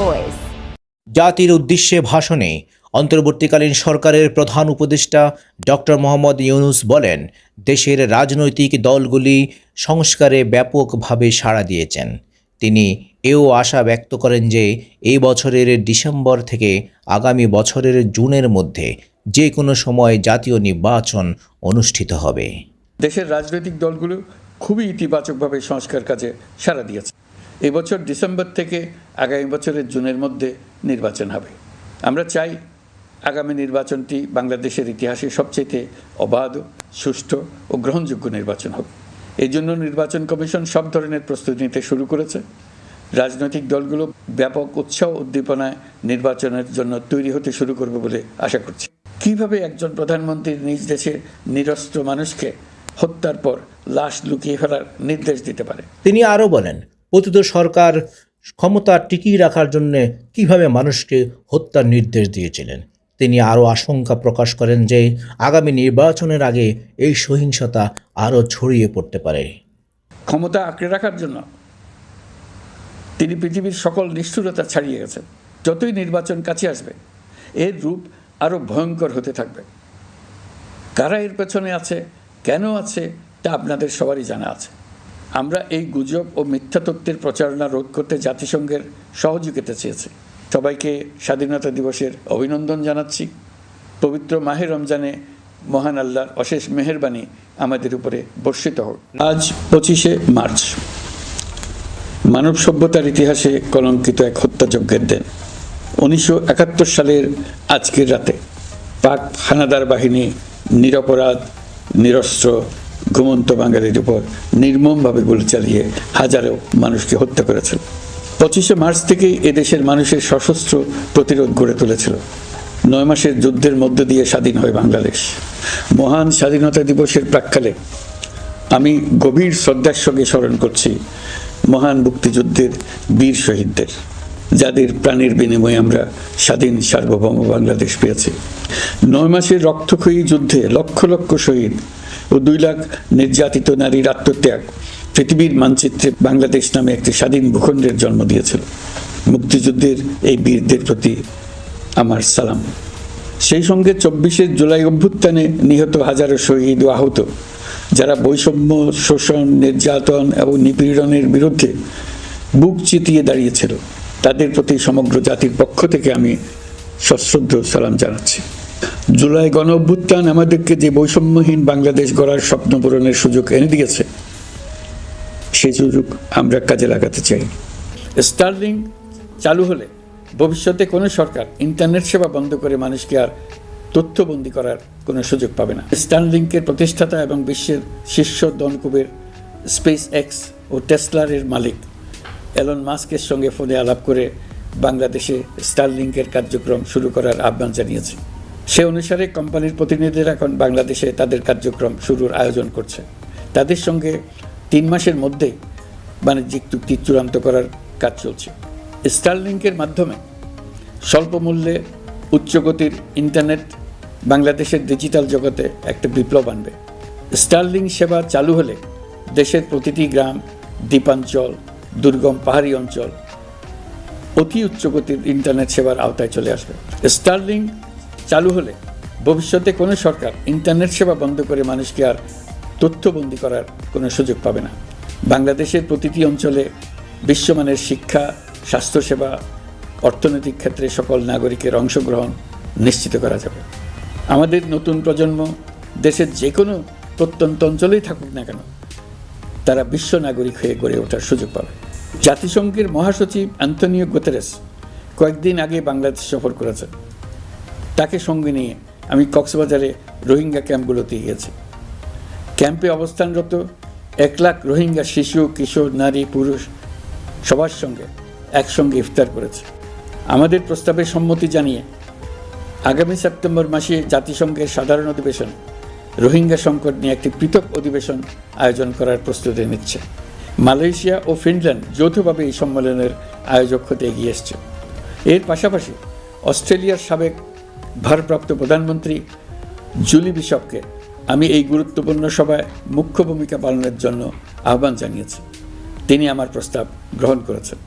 Voice জাতির উদ্দেশ্যে ভাষণে অন্তর্বর্তীকালীন সরকারের প্রধান উপদেষ্টা ডক্টর মোহাম্মদ ইউনুস বলেন দেশের রাজনৈতিক দলগুলি সংস্কারে ব্যাপকভাবে সাড়া দিয়েছেন। তিনি এও আশা ব্যক্ত করেন যে এই বছরের ডিসেম্বর থেকে আগামী বছরের জুনের মধ্যে যে কোনো সময় জাতীয় নির্বাচন অনুষ্ঠিত হবে। দেশের রাজনৈতিক দলগুলো খুবই ইতিবাচকভাবে সংস্কার কাজে সাড়া দিয়েছে। এবছর ডিসেম্বর থেকে আগামী বছরের জুনের মধ্যে নির্বাচন হবে। আমরা চাই আগামী নির্বাচনটি বাংলাদেশের ইতিহাসে সবচেয়ে অবাধ, সুষ্ঠু ও গ্রহণযোগ্য নির্বাচন হবে এই জন্য নির্বাচন কমিশন সব ধরনের প্রস্তুতি নিতে শুরু করেছে। রাজনৈতিক দলগুলো ব্যাপক উৎসাহ উদ্দীপনায় নির্বাচনের জন্য তৈরি হতে শুরু করবে বলে আশা করছি। কীভাবে একজন প্রধানমন্ত্রী নিজ দেশে নিরস্ত্র মানুষকে হত্যার পর লাশ লুকিয়ে ফেলার নির্দেশ দিতে পারে? তিনি আরও বলেন পতিত সরকার ক্ষমতা টিকিয়ে রাখার জন্য কীভাবে মানুষকে হত্যার নির্দেশ দিয়েছিলেন? তিনি আরও আশঙ্কা প্রকাশ করেন যে, আগামী নির্বাচনের আগে এই সহিংসতা আরও ছড়িয়ে পড়তে পারে। ক্ষমতা আঁকড়ে রাখার জন্য তিনি পৃথিবীর সকল নিষ্ঠুরতা ছাড়িয়ে গেছেন। যতই নির্বাচন কাছে আসবে, এর রূপ আরও ভয়ঙ্কর হতে থাকবে। কারা এর পেছনে আছে, কেন আছে, তা আপনাদের সবারই জানা আছে। আমরা এই গুজব ও মিথ্যা তথ্যের প্রচারণা রোধ করতে জাতিসংঘের সহযোগিতা চেয়েছি। সবাইকে স্বাধীনতা দিবসের অভিনন্দন জানাচ্ছি। পবিত্র মাহে রমজানে মহান আল্লাহর অশেষ মেহেরবানি আমাদের উপরে বর্ষিত হোক। আজ পঁচিশে মার্চ। মানব সভ্যতার ইতিহাসে কলঙ্কিত এক হত্যাযজ্ঞের দিন। উনিশশো সালের আজকের রাতে পাক হানাদার বাহিনী নিরপরাধ, নিরস্ত্র ঘুমন্ত বাঙালির উপর নির্মমভাবে গুলি চালিয়ে হাজারো মানুষকে হত্যা করেছিল। পঁচিশে মার্চ থেকেই এদেশের মানুষের সশস্ত্র প্রতিরোধ গড়ে তুলেছিল। নয় মাসের যুদ্ধের মধ্য দিয়ে স্বাধীন হয় বাংলাদেশ। মহান স্বাধীনতা দিবসের প্রাক্কালে আমি গভীর শ্রদ্ধার সঙ্গে স্মরণ করছি মহান মুক্তিযুদ্ধের বীর শহীদদের, যাদের প্রাণের বিনিময়ে আমরা স্বাধীন সার্বভৌম বাংলাদেশ পেয়েছি। নয় মাসের রক্তক্ষয়ী যুদ্ধে লক্ষ লক্ষ শহীদ ও দুই লাখ নির্যাতিত নারীর আত্মত্যাগ। পৃথিবীর মানচিত্রে বাংলাদেশ নামে একটি স্বাধীন ভূখণ্ডের জন্ম দিয়েছিল। মুক্তিযুদ্ধের এই বীরদের প্রতি আমার সালাম। সেই সঙ্গে চব্বিশে জুলাই অভ্যুত্থানে নিহত হাজারো শহীদ ও আহত, যারা বৈষম্য, শোষণ, নির্যাতন এবং নিপীড়নের বিরুদ্ধে বুক চিতিয়ে দাঁড়িয়েছিল, তাদের প্রতি সমগ্র জাতির পক্ষ থেকে আমি সশ্রদ্ধ সালাম জানাচ্ছি। জুলাই গণ অভ্যুত্থান আমাদেরকে যে বৈষম্যহীন বাংলাদেশ গড়ার স্বপ্ন পূরণের সুযোগ এনে দিয়েছে, সেই সুযোগ আমরা কাজে লাগাতে চাই। স্টারলিং চালু হলে ভবিষ্যতে কোনো সরকার ইন্টারনেট সেবা বন্ধ করে মানুষকে আর তথ্যবন্দি করার কোনো সুযোগ পাবে না। স্টারলিংকের প্রতিষ্ঠাতা এবং বিশ্বের শীর্ষ দনকুবের স্পেস এক্স ও টেসলারের মালিক এলন মাস্কের সঙ্গে ফোনে আলাপ করে বাংলাদেশে স্টারলিংকের কার্যক্রম শুরু করার আহ্বান জানিয়েছে। সে অনুসারে কোম্পানির প্রতিনিধিরা এখন বাংলাদেশে তাদের কার্যক্রম শুরুর আয়োজন করছে। তাদের সঙ্গে তিন মাসের মধ্যেই বাণিজ্যিক চুক্তি চূড়ান্ত করার কাজ চলছে। স্টারলিংকের মাধ্যমে স্বল্প মূল্যে উচ্চগতির ইন্টারনেট বাংলাদেশের ডিজিটাল জগতে একটা বিপ্লব আনবে। স্টারলিং সেবা চালু হলে দেশের প্রতিটি গ্রাম, দ্বীপাঞ্চল, দুর্গম পাহাড়ি অঞ্চল অতি উচ্চগতির ইন্টারনেট সেবার আওতায় চলে আসবে। স্টারলিং চালু হলে ভবিষ্যতে কোনো সরকার ইন্টারনেট সেবা বন্ধ করে মানুষকে আর তথ্যবন্দি করার কোনো সুযোগ পাবে না। বাংলাদেশের প্রতিটি অঞ্চলে বিশ্বমানের শিক্ষা, স্বাস্থ্যসেবা, অর্থনৈতিক ক্ষেত্রে সকল নাগরিকের অংশগ্রহণ নিশ্চিত করা যাবে। আমাদের নতুন প্রজন্ম দেশের যে কোনো প্রত্যন্ত অঞ্চলেই থাকুক না কেন, তারা বিশ্ব নাগরিক হয়ে গড়ে ওঠার সুযোগ পাবে। জাতিসংঘের মহাসচিব অ্যান্থনিও গুতেরেস কয়েকদিন আগে বাংলাদেশ সফর করেছেন। তাকে সঙ্গে নিয়ে আমি কক্সবাজারে রোহিঙ্গা ক্যাম্পগুলোতে গিয়েছি। ক্যাম্পে অবস্থানরত এক লাখ রোহিঙ্গা শিশু, কিশোর, নারী, পুরুষ সবার সঙ্গে একসঙ্গে ইফতার করেছে। আমাদের প্রস্তাবে সম্মতি জানিয়ে আগামী সেপ্টেম্বর মাসে জাতিসংঘের সাধারণ অধিবেশন রোহিঙ্গা সংকট নিয়ে একটি পৃথক অধিবেশন আয়োজন করার প্রস্তুতি নিচ্ছে। মালয়েশিয়া ও ফিনল্যান্ড যৌথভাবে এই সম্মেলনের আয়োজক হতে এগিয়ে এসছে। এর পাশাপাশি অস্ট্রেলিয়ার সাবেক ভারপ্রাপ্ত প্রধানমন্ত্রী জুলি বিশপকে আমি এই গুরুত্বপূর্ণ সভায় মুখ্য ভূমিকা পালনের জন্য আহ্বান জানিয়েছি। তিনি আমার প্রস্তাব গ্রহণ করেছেন।